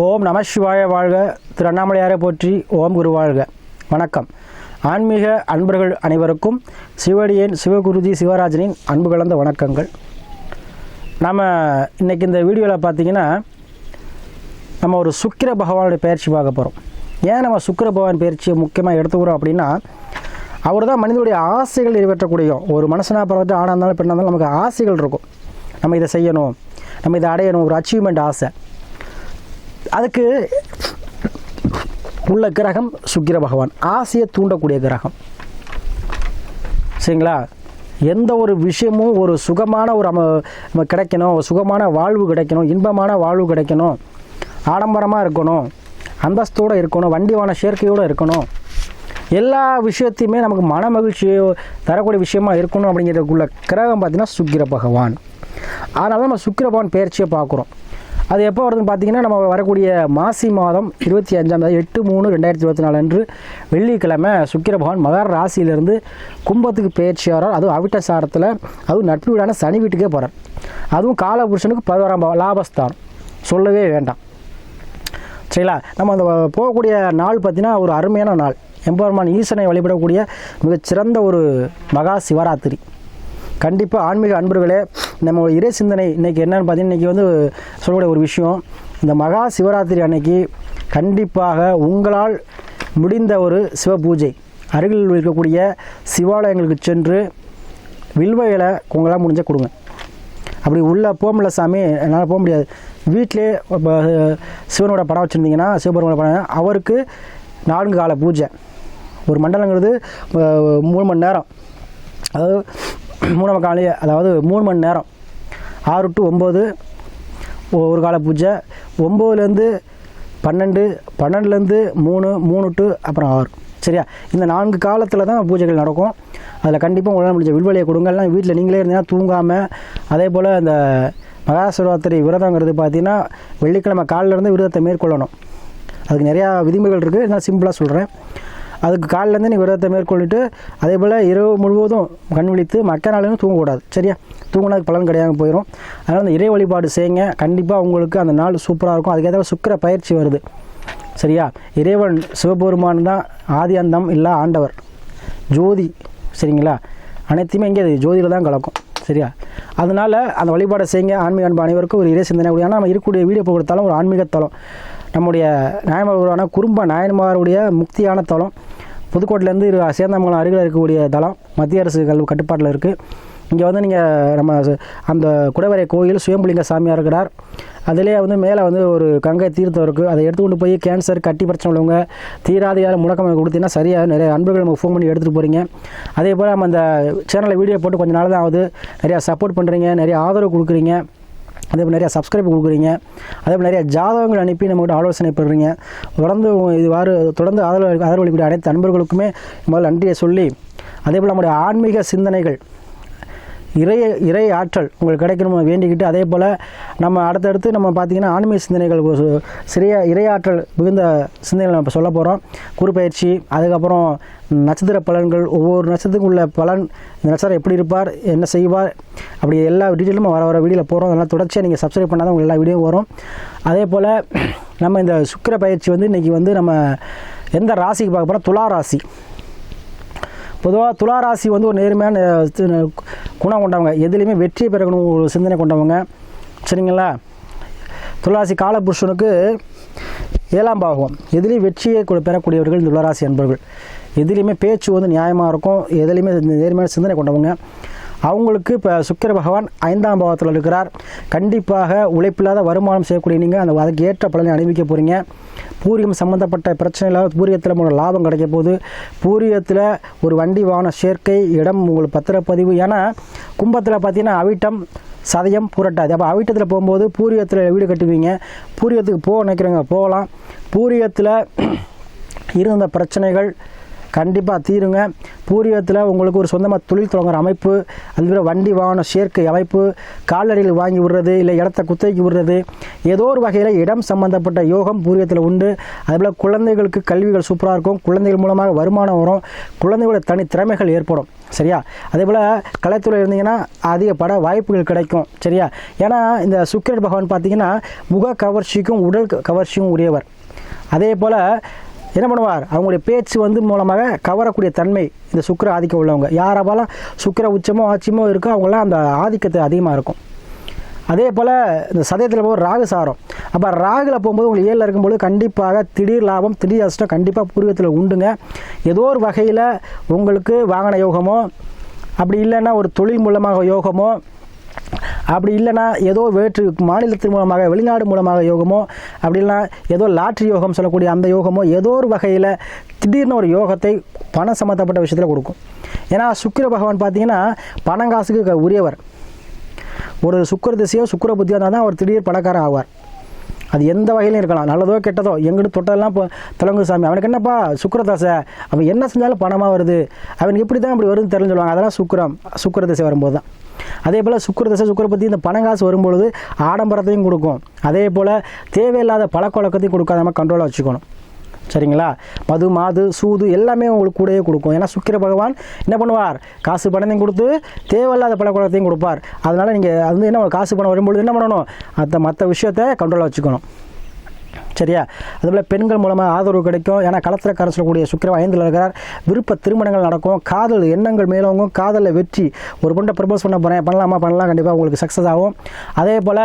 ஓம் நம சிவாய வாழ்க. திரு அண்ணாமலையாரை போற்றி ஓம் குரு வாழ்க. வணக்கம். ஆன்மீக அன்பர்கள் அனைவருக்கும் சிவடியேன் சிவகுருஜி சிவராஜனின் அன்பு கலந்த வணக்கங்கள். நம்ம இன்னைக்கு இந்த வீடியோவில் பார்த்தீங்கன்னா நம்ம ஒரு சுக்கிர பகவானுடைய பயிற்சி பார்க்க போகிறோம் ஏன் நம்ம சுக்கிர பகவான் பயிற்சியை முக்கியமாக எடுத்துக்கிறோம் அப்படின்னா அவர் தான் மனிதனுடைய ஆசைகள் நிறைவேற்றக்கூடிய ஒரு மனுஷனாக பிறந்துட்டு ஆணாக இருந்தாலும் பெண்ணாக இருந்தாலும் நமக்கு ஆசைகள் இருக்கும். நம்ம இதை செய்யணும். நம்ம இதை அடையணும். ஒரு அச்சீவ்மெண்ட் ஆசை. அதுக்கு உள்ள கிரகம் சுக்கிர பகவான். ஆசையை தூண்டக்கூடிய கிரகம். சரிங்களா? எந்த ஒரு விஷயமும் ஒரு சுகமான ஒரு நம்ம நம்ம கிடைக்கணும் ஒரு சுகமான வாழ்வு கிடைக்கணும் இன்பமான வாழ்வு கிடைக்கணும் ஆடம்பரமாக இருக்கணும் அந்தஸ்தோடு இருக்கணும் வண்டி வான சேர்க்கையோடு இருக்கணும். எல்லா விஷயத்தையுமே நமக்கு மன மகிழ்ச்சியை தரக்கூடிய விஷயமா இருக்கணும் அப்படிங்கிறதுக்குள்ள கிரகம் பார்த்தீங்கன்னா சுக்கிர பகவான். அதனால தான் நம்ம சுக்கிர பகவான் பயிற்சியை பார்க்குறோம். அது எப்போ வருதுன்னு பார்த்தீங்கன்னா நம்ம வரக்கூடிய மாசி மாதம் இருபத்தி அஞ்சாம் தேதி எட்டு மூணு ரெண்டாயிரத்தி இருபத்தி நாலு அன்று வெள்ளிக்கிழமை சுக்கிர பகவான் மகர ராசியிலிருந்து கும்பத்துக்கு பயிற்சியாகிறார் அதுவும் அவிட்ட சாரத்தில் அதுவும் நட்பு வீடான சனி வீட்டுக்கே போகிறார் அதுவும் காலபுருஷனுக்கு பதினோராம் லாபஸ்தானம். சொல்லவே வேண்டாம். சரிங்களா? நம்ம அந்த போகக்கூடிய நாள் பார்த்தீங்கன்னா ஒரு அருமையான நாள். எம்பெருமான் ஈசனை வழிபடக்கூடிய மிகச்சிறந்த ஒரு மகா சிவராத்திரி. கண்டிப்பாக ஆன்மீக அன்பர்களே நம்ம இறை சிந்தனை இன்றைக்கி என்னென்னு பார்த்தீங்கன்னா இன்றைக்கி வந்து சொல்லக்கூடிய ஒரு விஷயம் இந்த மகா சிவராத்திரி அன்னைக்கு கண்டிப்பாக உங்களால் முடிந்த ஒரு சிவ பூஜை அருகில் இருக்கக்கூடிய சிவாலயங்களுக்கு சென்று வில்வ இலை உங்களால் முடிஞ்ச கொடுங்க. அப்படி உள்ளே போக முடியல சாமி என்னால் போக முடியாது. வீட்டிலே இப்போ சிவனோட படம் வச்சுருந்தீங்கன்னா சிவபெருமானோட படம் அவருக்கு நான்கு கால பூஜை. ஒரு மண்டலங்கிறது மூணு மணி நேரம். அதாவது மூணாம் காலையே அதாவது மூணு மணி நேரம். ஆறு டு ஒம்பது ஒரு கால பூஜை. ஒம்போதுலேருந்து பன்னெண்டு பன்னெண்டுலேருந்து மூணு மூணு டு அப்புறம் ஆறு. சரியா? இந்த நான்கு காலத்தில் தான் பூஜைகள் நடக்கும். அதில் கண்டிப்பாக உடனே முடிஞ்ச வில்வலையை கொடுங்க. எல்லாம் வீட்டில் நீங்களே இருந்தீங்கன்னா தூங்காமல் அதே போல் இந்த மகாசிவராத்திரி விரதங்கிறது பார்த்தீங்கன்னா வெள்ளிக்கிழமை காலையில இருந்து விரதத்தை மேற்கொள்ளணும். அதுக்கு நிறையா விதிமுறைகள் இருக்குது நான் சிம்பிளாக சொல்கிறேன் அதுக்கு காலிலேருந்து நீ விரதத்தை மேற்கொள்ளிட்டு அதே போல் இரவு முழுவதும் கண் விழித்து மக்க நாளும் தூங்கக்கூடாது சரியா? தூங்கினதுக்கு பலன் கிடையாது போயிடும் அதனால் அந்த இறை வழிபாடு செய்யுங்க. கண்டிப்பாக உங்களுக்கு அந்த நாள் சூப்பராக இருக்கும். அதுக்கேற்ற சுக்கர பயிற்சி வருது சரியா? இறைவன் சிவபெருமான் தான் ஆதி அந்தம் இல்லை ஆண்டவர். ஜோதி சரிங்களா? அனைத்தையுமே இங்கே ஜோதியில் தான் கலக்கும் சரியா? அதனால் அந்த வழிபாடை செய்யுங்க. ஆன்மீக அன்பு அனைவருக்கும் ஒரு இறை சிந்தனை கூடிய நம்ம இருக்கக்கூடிய வீடியோ கொடுத்தாலும் ஒரு ஆன்மீக தலம் நம்முடைய நாயன்மார்களான குறும்ப நாயன்மாருடைய முக்தியான தலம் புதுக்கோட்டையிலேருந்து இரு சேந்தமங்கலம் அருகில் இருக்கக்கூடிய தளம் மத்திய அரசு கல்வி கட்டுப்பாட்டில் இருக்குது இங்கே வந்து நீங்கள் நம்ம அந்த குடவரை கோயில் சுயம்புலிங்க சாமியார் இருக்கிறார். அதிலே வந்து மேலே வந்து ஒரு கங்கை தீர்த்தம் இருக்குது அதை எடுத்து கொண்டு போய் கேன்சர் கட்டி பிரச்சனை உள்ளவங்க தீராதியார முடக்கம் கொடுத்தீங்கன்னா சரியாக நிறைய அன்புகள் நமக்கு ஃபோன் பண்ணி எடுத்துகிட்டு போகிறீங்க அதே போல் நம்ம அந்த சேனலில் வீடியோ போட்டு கொஞ்சம் நாள் தான் ஆகுது. நிறையா சப்போர்ட் பண்ணுறீங்க நிறைய ஆதரவு கொடுக்குறீங்க. அதே போல் நிறையா சப்ஸ்கிரைப் கொடுக்குறீங்க. அதே போல் நிறைய ஜாதகங்கள் அனுப்பி நம்மகிட்ட ஆலோசனை பெறுறீங்க தொடர்ந்து இதுவாறு தொடர்ந்து ஆதரவு ஆதரவளிக்கிற அனைத்து அன்பர்களுக்குமே முதல்ல நன்றியை சொல்லி அதே போல் நம்முடைய ஆன்மீக சிந்தனைகள் இறை இறை ஆற்றல் உங்களுக்கு கிடைக்கணுமோ வேண்டிக்கிட்டு அதே போல் நம்ம அடுத்தடுத்து நம்ம பார்த்திங்கன்னா ஆன்மீக சிந்தனைகள் சிறிய இறையாற்றல் மிகுந்த சிந்தனைகள் நம்ம சொல்ல போகிறோம் குறுப்பயிற்சி அதுக்கப்புறம் நட்சத்திர பலன்கள் ஒவ்வொரு நட்சத்திரத்துக்கும் உள்ள பலன் இந்த நட்சத்திரம் எப்படி இருப்பார் என்ன செய்வார் அப்படி எல்லா டீட்டெயிலும் வர வர வீடியோவில் போகிறோம் அதெல்லாம் தொடர்ச்சியாக நீங்கள் சப்ஸ்கிரைப் பண்ணால் தான் உங்களுக்கு எல்லா வீடியோ வரும். அதே போல் நம்ம இந்த சுக்கிர பயிற்சி வந்து இன்றைக்கி வந்து நம்ம எந்த ராசிக்கு பார்க்க போகிறோம் துலா ராசி. பொதுவாக துளாராசி வந்து ஒரு நேர்மையான குணம் கொண்டவங்க. எதுலேயுமே வெற்றி பெறணும் ஒரு சிந்தனை கொண்டவங்க. சரிங்களா? துளாராசி காலபுருஷனுக்கு ஏழாம் பாகம். எதுலேயும் வெற்றியை கொ- பெறக்கூடியவர்கள் இந்த துளாராசி அன்பர்கள். எதுலேயுமே பேச்சு வந்து நியாயமாக இருக்கும். எதுலேயுமே இந்த நேர்மையான சிந்தனை கொண்டவங்க. அவங்களுக்கு இப்போ சுக்கிர பகவான் ஐந்தாம் பாவத்தில் இருக்கிறார். கண்டிப்பாக உழைப்பில்லாத வருமானம் செய்யக்கூடிய நீங்கள் அந்த அதுக்கு ஏற்ற பலனை அனுபவிக்க போகிறீங்க பூரியம் சம்மந்தப்பட்ட பிரச்சனையில் பூரியத்தில் உங்களுக்கு லாபம் கிடைக்க போகுது. பூரியத்தில் ஒரு வண்டி வாகன சேர்க்கை இடம் உங்களுக்கு பத்திரப்பதிவு. ஏன்னா கும்பத்தில் பார்த்தீங்கன்னா அவிட்டம் சதயம் புரட்டாது. அப்போ அவிட்டத்தில் போகும்போது பூரியத்தில் வீடு கட்டுவீங்க. பூரியத்துக்கு போக நினைக்கிறவங்க போகலாம். பூரியத்தில் இருந்த பிரச்சனைகள் கண்டிப்பாக தீருங்க. பூர்வீகத்தில் உங்களுக்கு ஒரு சொந்தமாக தொழில் தொடங்குற அமைப்பு அதுபோல் வண்டி வாகன சேர்க்கை அமைப்பு கால்நடைகள் வாங்கி விடுறது இல்லை இடத்த குத்தகைக்கு விடுறது ஏதோ ஒரு வகையில் இடம் சம்பந்தப்பட்ட யோகம் பூர்வீகத்தில் உண்டு. அதுபோல் குழந்தைகளுக்கு கல்விகள் சூப்பராக இருக்கும். குழந்தைகள் மூலமாக வருமானம் வரும். குழந்தைகளோட தனி திறமைகள் ஏற்படும். சரியா? அதே போல் கலைத்துறை இருந்தீங்கன்னா அதிக பட வாய்ப்புகள் கிடைக்கும். சரியா? ஏன்னா இந்த சுக்கிரன் பகவான் பார்த்தீங்கன்னா முக கவர்ச்சிக்கும் உடல் கவர்ச்சியும் கவர்ச்சிக்கும் உரியவர் அதே போல் என்ன பண்ணுவார்? அவங்களுடைய பேச்சு வந்து மூலமாக கவரக்கூடிய தன்மை இந்த சுக்கிர ஆதிக்கம் உள்ளவங்க. யாராவெல்லாம் சுக்கிர உச்சமோ ஆட்சியமோ இருக்கோ அவங்களாம் அந்த ஆதிக்கத்தை அதிகமாக இருக்கும். அதே போல் இந்த சதயத்தில் போக ராகு சாரம். அப்போ ராகுல போகும்போது உங்களுக்கு ஏழில் இருக்கும்போது கண்டிப்பாக திடீர் லாபம் திடீர் அஷ்டம் கண்டிப்பாக பூர்வீகத்தில் உண்டுங்க. ஏதோ ஒரு வகையில் உங்களுக்கு வாகன யோகமோ அப்படி இல்லைன்னா ஒரு தொழில் மூலமாக யோகமோ அப்படி இல்லைன்னா ஏதோ வேற்று மாநிலத்தின் மூலமாக வெளிநாடு மூலமாக யோகமோ அப்படி இல்லைன்னா ஏதோ லாட்ரி யோகம் சொல்லக்கூடிய அந்த யோகமோ ஏதோ ஒரு வகையில் திடீர்னு ஒரு யோகத்தை பணம் சம்மந்தப்பட்ட விஷயத்தில் கொடுக்கும். ஏன்னா சுக்கிர பகவான் பார்த்தீங்கன்னா பணங்காசுக்கு உரியவர். ஒரு சுக்கர திசையோ சுக்கர புத்தியோ இருந்தால் தான் அவர் திடீர் பணக்காரன் ஆவார். அது எந்த வகையிலும் இருக்கலாம். நல்லதோ கெட்டதோ எங்கிட்ட தொட்டதெல்லாம் இப்போ தெலுங்கு சாமி. அவனுக்கு என்னப்பா சுக்கரதாசை? அவன் என்ன செஞ்சாலும் பணமாக வருது? அவனுக்கு எப்படி தான் இப்படி வருதுன்னு தெரிஞ்சு சொல்லுவாங்க. அதெல்லாம் சுக்கிரம் சுக்கரதசை வரும்போது தான் அதே போல் சுக்கரதசை தசை சுக்கிர பற்றி இந்த பணங்காசு வரும்பொழுது ஆடம்பரத்தையும் கொடுக்கும். அதே போல் தேவையில்லாத பழக்கொழக்கத்தையும் கொடுக்காத நம்ம கண்ட்ரோலாக வச்சுக்கணும். சரிங்களா? மது மாது சூது எல்லாமே உங்களுக்கு கூடயே கொடுக்கும். ஏன்னா சுக்கிர பகவான் என்ன பண்ணுவார்? காசு பணத்தையும் கொடுத்து தேவையில்லாத பழக்கத்தையும் கொடுப்பார். அதனால் நீங்கள் அது வந்து என்ன காசு பணம் வரும்பொழுது என்ன பண்ணணும்? அந்த மற்ற விஷயத்தை கண்ட்ரோலாக வச்சுக்கணும். சரியா? அதுபோல் பெண்கள் மூலமாக ஆதரவு கிடைக்கும். ஏன்னா களத்திரக்காரன் சொல்லக்கூடிய சுக்கிர ஐந்தில் இருக்கிறார். விருப்ப திருமணங்கள் நடக்கும். காதல் எண்ணங்கள் மேலோங்கும். காதலில் வெற்றி. ஒரு பொண்ணை ப்ரப்போஸ் பண்ண போகிறேன் பண்ணலாமா? பண்ணலாம். கண்டிப்பாக உங்களுக்கு சக்ஸஸ் ஆகும். அதே போல்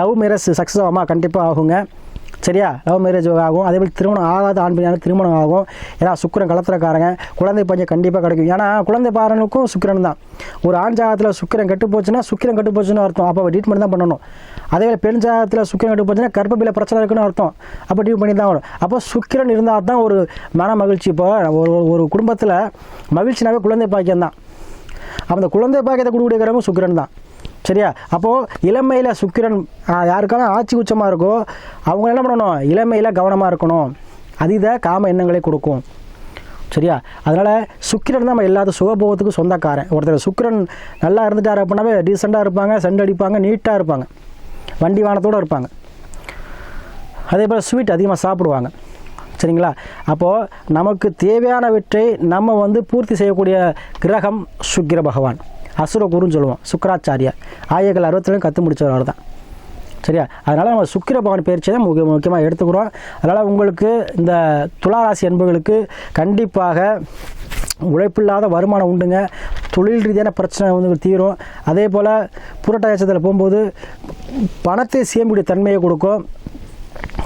லவ் மேரேஜ் சக்ஸஸ் ஆகுமா? கண்டிப்பாக ஆகுங்க. சரியா? லவ் மேரேஜ் ஆகும். அதே போல் திருமணம் ஆகாத ஆண் பெண்ணான திருமணம் ஆகும். ஏன்னா சுக்கரன் கலத்துறக்காரங்க குழந்தை பஞ்சம் கண்டிப்பாக கிடைக்கும். ஏன்னா குழந்தை பாரனுக்கும் சுக்கரன் தான். ஒரு ஆண் ஜாகத்தில் சுக்கரன் கெட்டு போச்சுன்னா சுக்கரன் கெட்டு போச்சுன்னு அர்த்தம். அப்போ ட்ரீட்மெண்ட் தான் பண்ணணும். அதே போல் பெண் ஜாகத்தில் சுக்கரன் கெட்டு போச்சுன்னா கர்ப்பப்பில பிரச்சனை இருக்குன்னு அர்த்தம். அப்போ ட்ரீட் பண்ணி தான் வரும் அப்போ சுக்கிரன் இருந்தால் தான் ஒரு மன மகிழ்ச்சி. இப்போ ஒரு ஒரு குடும்பத்தில் மகிழ்ச்சினாவே குழந்தை பாக்கியம் தான் அப்போ அந்த குழந்தை பாக்கியத்தை கொடுக்கக்கூடியவங்க சுக்கிரன் தான். சரியா? அப்போது இளமையில் சுக்கிரன் யாருக்கான ஆட்சி உச்சமாக இருக்கோ அவங்க என்ன பண்ணணும்? இளமையில் கவனமாக இருக்கணும். அதீத காம எண்ணங்களை கொடுக்கும். சரியா? அதனால் சுக்கிரன் தான் நம்ம எல்லாத்த சுகபோகத்துக்கும் சொந்தக்காரன். ஒருத்தர் சுக்கிரன் நல்லா இருந்துட்டார் அப்படின்னாவே டீசெண்டாக இருப்பாங்க சண்டை அடிப்பாங்க நீட்டாக இருப்பாங்க. வண்டி வானத்தோடு இருப்பாங்க. அதே போல் ஸ்வீட் அதிகமாக சாப்பிடுவாங்க. சரிங்களா? அப்போது நமக்கு தேவையானவற்றை நம்ம வந்து பூர்த்தி செய்யக்கூடிய கிரகம் சுக்கிர பகவான். அசுரகுருன்னு சொல்லுவோம். சுக்கராச்சாரியா ஆயர்கள் அறுபத்திலையும் கற்று முடித்தவர் அவர் தான் சரியா? அதனால் நம்ம சுக்கிர பகவான் பயிற்சி தான் முக்கிய முக்கியமாக எடுத்துக்கிறோம். அதனால் உங்களுக்கு இந்த துளாராசி என்பவர்களுக்கு கண்டிப்பாக உழைப்பில்லாத வருமானம் உண்டுங்க. தொழில் ரீதியான பிரச்சனை வந்து தீரும். அதே போல் புரட்டாசத்தில் போகும்போது பணத்தை சேமிக்கூடிய தன்மையை கொடுக்கும்.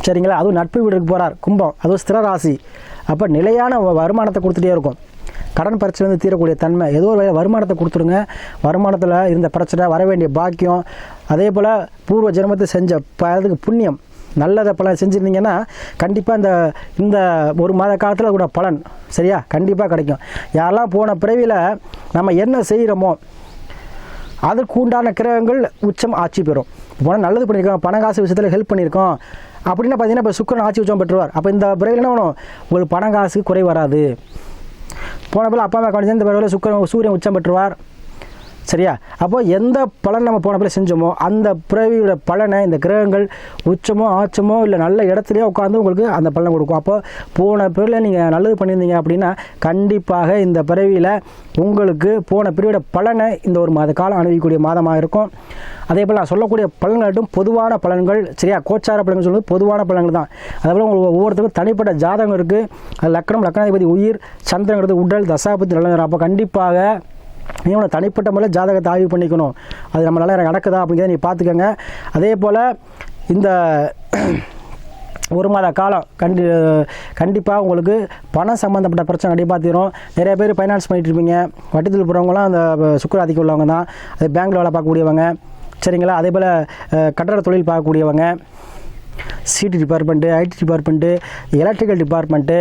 சரிங்களா? அதுவும் நட்பு வீடுக்கு போகிறார் கும்பம். அதுவும் ஸ்திர ராசி. அப்போ நிலையான வ- வருமானத்தை கொடுத்துட்டே இருக்கும். கடன் பிரச்சனை வந்து தீரக்கூடிய தன்மை. ஏதோ ஒரு வகையில் வருமானத்தை கொடுத்துருங்க வருமானத்தில் இருந்த பிரச்சனை வர வேண்டிய பாக்கியம். அதே போல் பூர்வ ஜென்மத்தை செஞ்ச ப அதுக்கு புண்ணியம். நல்லதை பலன் செஞ்சுருந்தீங்கன்னா கண்டிப்பாக இந்த இந்த ஒரு மாத காலத்தில் கூட பலன். சரியா? கண்டிப்பாக கிடைக்கும். யாரெல்லாம் போன பிறவியில் நம்ம என்ன செய்கிறோமோ அதுக்கு உண்டான கிரகங்கள் உச்சம் ஆட்சி பெறும். போனால் நல்லது பண்ணியிருக்கோம் பண காசு விஷயத்தில் ஹெல்ப் பண்ணியிருக்கோம். அப்படின்னா பார்த்தீங்கன்னா இப்போ சுக்கரன் ஆட்சி உச்சம் பெற்றுவார். அப்போ இந்த பிறகு என்ன பண்ணும்? உங்களுக்கு பண காசு குறை வராது. போன பிள்ளை அப்பா அம்மா கவனிச்சு இந்த பிறகு சுக்கரன் சூரியன் உச்சம் பெற்றுவார். சரியா? அப்போ எந்த பலன் நம்ம போன பிள்ளை செஞ்சோமோ அந்த பிறவியோட பலனை இந்த கிரகங்கள் உச்சமோ ஆச்சமோ இல்லை நல்ல இடத்துலையோ உட்காந்து உங்களுக்கு அந்த பலனை கொடுக்கும். அப்போ போன பிறவியில் நீங்கள் நல்லது பண்ணியிருந்தீங்க அப்படின்னா கண்டிப்பாக இந்த பிறவியில் உங்களுக்கு போன பிறவியோட பலனை இந்த ஒரு மாத காலம் அணுகக்கூடிய மாதமாக இருக்கும். அதே போல் நான் சொல்லக்கூடிய பலன்களாட்டும் பொதுவான பலன்கள் சரியா? கோச்சார பலன்கள் சொல்வது பொதுவான பலன்கள் தான். அதே போல் உங்களுக்கு ஒவ்வொருத்தருக்கும் தனிப்பட்ட ஜாதகம் இருக்குது அது லக்கணம் லக்கணாதிபதி உயிர் சந்திரங்கிறது உடல் தசாபதி நல்ல அப்போ கண்டிப்பாக நீங்கள் தனிப்பட்ட முறையில் ஜாதகத்தை ஆய்வு பண்ணிக்கணும். அது நம்மளால் நடக்குதா அப்படிங்கிறத நீ பார்த்துக்கோங்க. அதே போல் இந்த ஒரு மாத காலம் கண்டி கண்டிப்பாக உங்களுக்கு பணம் சம்மந்தப்பட்ட பிரச்சனை கண்டிப்பாக தீரும். நிறைய பேர் ஃபைனான்ஸ் பண்ணிகிட்டு இருப்பீங்க. வட்டித்தில் போகிறவங்களாம் அந்த சுக்கராதிக்கு உள்ளவங்க தான். அது பேங்க்கில் வேலை பார்க்கக்கூடியவங்க. சரிங்களா? அதே போல் கட்டட தொழில் பார்க்கக்கூடியவங்க. CD department IT department electrical department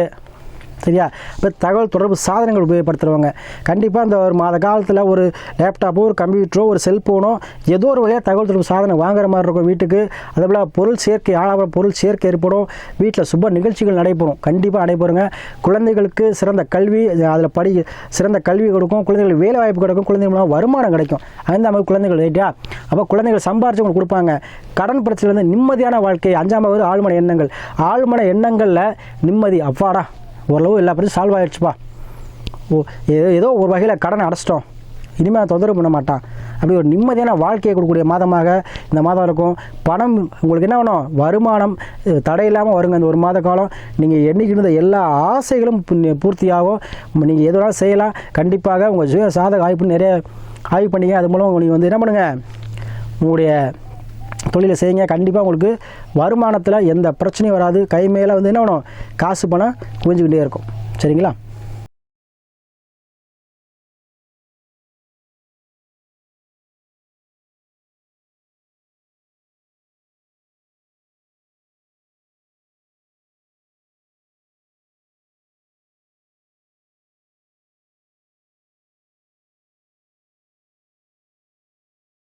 சரியா? இப்போ தகவல் தொடர்பு சாதனங்கள் உபயோகப்படுத்துகிறவங்க கண்டிப்பாக இந்த ஒரு மாத காலத்தில் ஒரு லேப்டாப்போ ஒரு கம்ப்யூட்டரோ ஒரு செல்ஃபோனோ ஏதோ ஒரு வகையாக தகவல் தொடர்பு சாதனம் வாங்குற மாதிரி இருக்கும் வீட்டுக்கு. அதே போல் பொருள் சேர்க்கை ஆளாக பொருள் சேர்க்கை ஏற்படும். வீட்டில் சுப நிகழ்ச்சிகள் நடைபெறும். கண்டிப்பாக நடைபெறுங்க. குழந்தைகளுக்கு சிறந்த கல்வி அதில் படி சிறந்த கல்வி கொடுக்கும். குழந்தைகளுக்கு வேலை வாய்ப்பு கிடைக்கும். குழந்தைகள் வருமானம் கிடைக்கும். அந்த மாதிரி குழந்தைகள் ரைட்டா அப்போ குழந்தைகள் சம்பாரிச்சு உங்களுக்கு கொடுப்பாங்க. கடன் பிரச்சனையிலேருந்து நிம்மதியான வாழ்க்கை. அஞ்சாமாவது ஆழ்மன எண்ணங்கள். ஆழ்மன எண்ணங்களில் நிம்மதி. அவ்வாடா. ஓரளவு எல்லா பிரச்சனையும் சால்வ் ஆகிடுச்சுப்பா ஓ ஏதோ ஏதோ ஒரு வகையில் கடனை அடைச்சிட்டோம். இனிமேல் தொந்தரவு பண்ண மாட்டான். அப்படி ஒரு நிம்மதியான வாழ்க்கையை கொடுக்கக்கூடிய மாதமாக இந்த மாதம் இருக்கும். பணம் உங்களுக்கு என்ன வேணும்? வருமானம் தடையில்லாமல் வருங்க. இந்த ஒரு மாத காலம் நீங்கள் எண்ணிக்கிட்டு எல்லா ஆசைகளும் பூர்த்தியாகும். நீங்கள் எது வேணாலும் செய்யலாம். கண்டிப்பாக உங்கள் சுய சாதக ஆய்வு நிறைய ஆய்வு பண்ணீங்க. அது மூலம் நீங்கள் வந்து என்ன பண்ணுங்கள் உங்களுடைய தொழிலை செய்யுங்க. கண்டிப்பாக உங்களுக்கு வருமானத்தில் எந்த பிரச்சனையும் வராது. கை மேலே வந்து என்ன வேணும் காசு பணம் குவிஞ்சிக்கிட்டே இருக்கும். சரிங்களா?